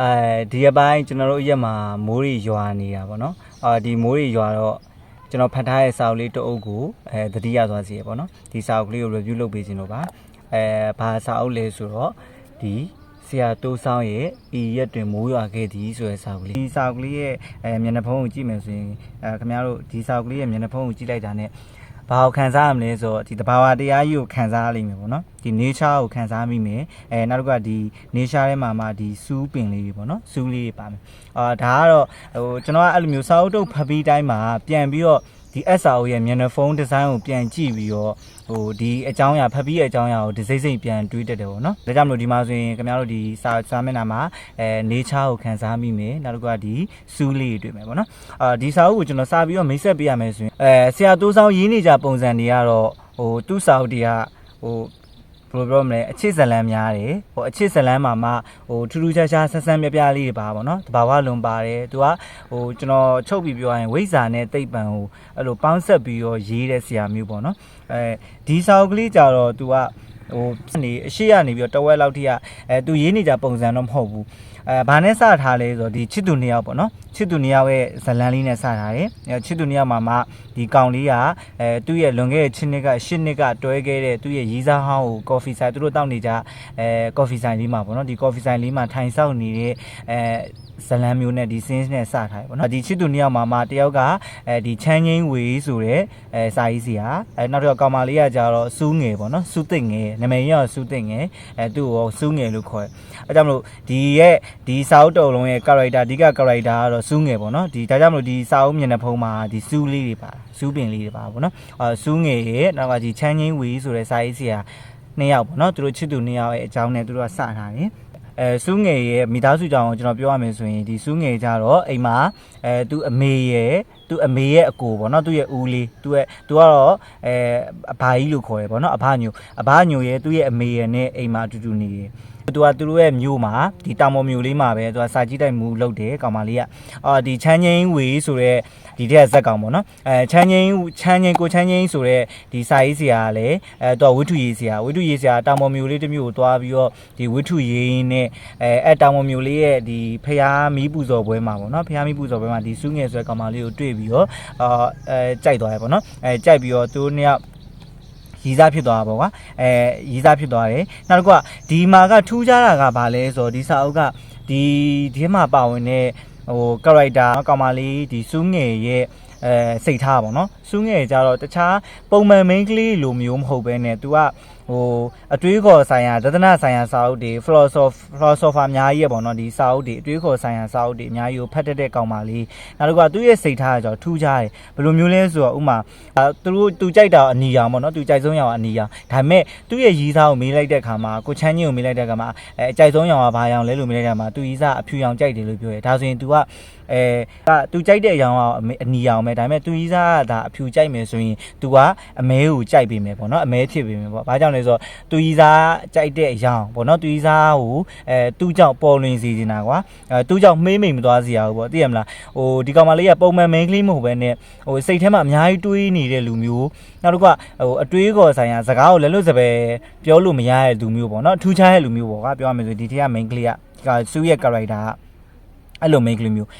အဲဒီအပိုင်းကျွန်တော်တို့ရက်မှာမိုးရီရွာနေတာပေါ့နော်အာဒီမိုးရီရွာတော့ကျွန်တော်ဖတ်ထားတဲ့စာအုပ်လေးတစ်အုပ်ကိုအဲသတိရသွားစီရပေါ့နော်ဒီစာအုပ်ကလေးကို review လုပ်ပေးခြင်းလို့ပါအဲဘာစာအုပ်လဲဆိုတော့ဒီဆရာတိုးဆောင်ရဲ့ဤရက်တွင်မိုးရွာခဲ့သည်ဆိုတဲ့စာအုပ်ကလေးဒီစာအုပ်ကလေးရဲ့အဲမျက်နှာဖုံးကိုကြည့်မယ်ဆိုရင်အဲခင်ဗျားတို့ဒီစာအုပ်ကလေးရဲ့မျက်နှာဖုံးကိုကြည့်လိုက်တာနဲ့ ဘာကိုခံစားရမလဲဆိုတော့ဒီတဘာဝတရားကြီးကိုခံစားရလိမ့်မယ်ပေါ့နော်ဒီ nature ကိုခံစားမိမယ်အဲနောက်တစ်ခုကဒီ nature ထဲမှာမှဒီစူးပင်လေးတွေပေါ့နော်စူးလေးတွေပါမယ်အာဒါကတော့ဟိုကျွန်တော်ကအဲ့လိုမျိုးစာအုပ်တုပ်ဖတ်ပြီးတိုင်းမှာပြန်ပြီးတော့ ဒီ SRO ရဲ့မျက်နှာဖုံးဒီဇိုင်းကိုပြန်ကြည့်ပြီးတော့ဟိုဒီအကြောင်းအရာဖတ်ပြီးရဲ့အကြောင်းအရာကိုဒီစိမ့်စိမ့်ပြန်တွေးတတ်တယ်ပေါ့နော်ဒါကြောင့်မလို့ဒီမှာဆိုရင်ခင်ဗျားတို့ဒီစာစာမျက်နှာမှာအဲ nature ကိုခံစားမိမယ်နောက်တစ်ခုကဒီစူးလေးတွေတွေ့မယ်ပေါ့နော်အာဒီစာအုပ်ကိုကျွန်တော်စာပြီးတော့မိတ်ဆက်ပေးရမယ်ဆိုရင်အဲဆရာတိုးဆောင်ရေးနေကြပုံစံတွေကတော့ဟိုသူ့စာအုပ်တွေကဟို ဘယ်လိုပြောမလဲအချစ်ဇလန်းများတယ်ဟိုအချစ်ဇလန်းမှာမှဟိုထူးထူးခြားခြားဆက်ဆန်းပြပြလေးတွေပါပါတော့တဘာဝလွန်ပါတယ်သူကဟိုကျွန်တော်ချုပ်ပြီးပြောရရင်ဝိဇ္ဇာနဲ့တိတ်ပံကိုအဲ့လိုပေါင်းဆက်ပြီးတော့ရေးတဲ့ဆရာမျိုးပေါ့နော်အဲဒီစာအုပ်ကလေးကြတော့သူကဟိုနေအရှိရနေပြီးတော့တဝက်လောက်ထိကအဲသူရေးနေကြပုံစံတော့မဟုတ်ဘူး အဲဘာနဲ့စထားလဲဆိုတော့ဒီချစ်သူနှစ်ယောက်ပေါ့နော်ချစ်သူနှစ်ယောက်ရဲ့ဇလန်းလေးနဲ့စထားတယ်အဲချစ်သူနှစ်ယောက်မှာမှဒီကောင်လေးကအဲသူ့ရဲ့လွန်ခဲ့တဲ့ချစ်နှစ်ကရှစ်နှစ်ကတွဲခဲ့တဲ့သူ့ရဲ့ရီးစားဟောင်းကိုကော်ဖီဆိုင်သူတို့တောက်နေကြအဲကော်ဖီဆိုင်လေးမှာပေါ့နော်ဒီကော်ဖီဆိုင်လေးမှာထိုင်ဆောက်နေတဲ့အဲဇလန်းမျိုးနဲ့ဒီ scenes နဲ့စထားတယ်ပေါ့နော်ဒီချစ်သူနှစ်ယောက်မှာမှတယောက်ကအဲဒီချမ်းငိမ့်ဝေဆိုတဲ့အဲစာရေးစီဟာအဲနောက်တစ်ယောက်ကောင်မလေးကကြတော့စူးငယ်ပေါ့နော်စူးသိမ့်ငယ်နာမည်ရစူးသိမ့်ငယ်အဲသူ့ကိုစူးငယ်လို့ခေါ်တယ်အဲကြောင့်မလို့ဒီရဲ့ဒီစာအုပ်တော်လုံးရဲ့ character အဓိက character ကတော့စူးငယ်ပေါ့နော်ဒီဒါကြောင့်မလို့ဒီစာအုပ်မျက်နှာဖုံးမှာဒီစူးလေးတွေပါစူးပင်လေးတွေပါပေါ့နော်အဲစူးငယ်ရဲ့နောက်ကဒီချမ်းငိမ့်ဝေဆိုတဲ့စာရေးစီဟာနှစ်ယောက်ပေါ့နော်သူတို့ချစ်သူနှစ်ယောက်ရဲ့အကြောင်းနဲ့သူတို့ကစထားတယ်အဲစူးငယ်ရဲ့မိသားစုကြောင့်ကျွန်တော်ပြောရမယ်ဆိုရင်ဒီစူးငယ်ကြတော့အိမ်မှာအဲသူအမေရဲ့သူအမေရဲ့အကိုပေါ့နော်သူရဲ့ဦးလေးသူရဲ့သူကတော့အဲအဘာကြီးလို့ခေါ်တယ်ပေါ့နော်အဘညိုအဘညိုရဲ့သူရဲ့အမေရဲ့နဲ့အိမ်မှာအတူတူနေတယ် သူကသူတို့ရဲ့မျိုးမှာဒီတောင်ပေါ်မျိုးလေးမှာပဲသူကစာကြည့်တိုက်မှုလုပ်တယ်ကောင်မလေးကအာဒီချမ်းငိမ့်ဝေဆိုတဲ့ဒီတဲ့ဇက်ကောင်ပေါ့နော်အဲချမ်းငိမ့်ချမ်းငိမ့်ကိုချမ်းငိမ့်ဆိုတဲ့ဒီစာရေးဆရာကလည်းအဲသူကဝိထုရေးဆရာဝိထုရေးဆရာတောင်ပေါ်မျိုးလေးတစ်မျိုးကိုတွားပြီးတော့ဒီဝိထုရေးနဲ့အဲအဲတောင်ပေါ်မျိုးလေးရဲ့ဒီဖျားမီးပူဇော်ပွဲမှာပေါ့နော်ဖျားမီးပူဇော်ပွဲမှာဒီစူးငယ်ဆိုတဲ့ကောင်မလေးကိုတွေ့ပြီးတော့အာအဲကြိုက်သွားတယ်ပေါ့နော်အဲကြိုက်ပြီးတော့သူတို့နှစ်ယောက် ရီးစားဖြစ်သွားတာပေါ့ကွာအဲရီးစားဖြစ်သွားတယ်နောက်တစ်ခုကဒီမှာကထူးခြားတာကဘာလဲဆိုတော့ဒီစာအုပ်ကဒီဒီမှာပါဝင်တဲ့ဟို character ကောင်မလေးဒီစူးငယ်ရဲ့အဲစိတ်ထားပါတော့စူးငယ်ကြတော့တခြားပုံမှန် main ကလေးလိုမျိုးမဟုတ်ဘဲနဲ့ तू ကဟိုအတွေးခေါ်ဆိုင်ရာဒသနဆိုင်ရာစာအုပ်တွေ philosopher philosopher အများကြီးရပေါ့နော်ဒီစာအုပ်တွေအတွေးခေါ်ဆိုင်ရာစာအုပ်တွေအများကြီးကိုဖတ်တတ်တဲ့ကောင်မလေးနောက်တစ်ခုကသူ့ရဲ့စိတ်ထားကကြောထူးခြားတယ်ဘယ်လိုမျိုးလဲဆိုတော့ဥမာအဲသူတို့သူကြိုက်တာအနီရောင်ပေါ့နော်သူကြိုက်ဆုံးရောင်အနီရောင်ဒါပေမဲ့သူ့ရဲ့ရီးစားကိုမေးလိုက်တဲ့ခါမှာကိုချမ်းကြီးကိုမေးလိုက်တဲ့ခါမှာအဲအကြိုက်ဆုံးရောင်ကဘာရောင်လဲလို့မေးလိုက်တဲ့ခါမှာသူရီးစားအဖြူရောင်ကြိုက်တယ်လို့ပြောတယ်ဒါဆိုရင် तू ကအဲကသူကြိုက်တဲ့အရောင်ကအနီရောင်ပဲဒါပေမဲ့သူရီးစားကဒါအဖြူကြိုက်မယ်ဆိုရင် तू ကအမဲကိုကြိုက်ပေးမယ်ပေါ့နော်အမဲဖြစ်ပေးမယ်ပေါ့ဘာကြောင့်လဲဆိုတော့သူရီးစားကြိုက်တဲ့အရောင်ပေါ့နော်သူရီးစားကိုအဲသူ့ကြောင့်ပေါ်လွင်စေချင်တာကွာအဲသူ့ကြောင့်မှေးမိန်မသွားစေရဘူးပေါ့သိရမလားဟိုဒီကောင်မလေးကပုံမှန် main ကလေးမဟုတ်ဘဲနဲ့ဟိုစိတ်ထဲမှာအများကြီးတွေးနေတဲ့လူမျိုးနောက်တစ်ခုကဟိုအတွေးခေါ်ဆိုင်ရာစကားကိုလည်းလွတ်စပယ်ပြောလို့မရတဲ့လူမျိုးပေါ့နော်ထူးခြားတဲ့လူမျိုးပေါ့ကွာပြောရမယ်ဆိုဒီထက်က main ကလေးကစူးရဲ့ character ကအဲ့လို main ကလေးမျိုး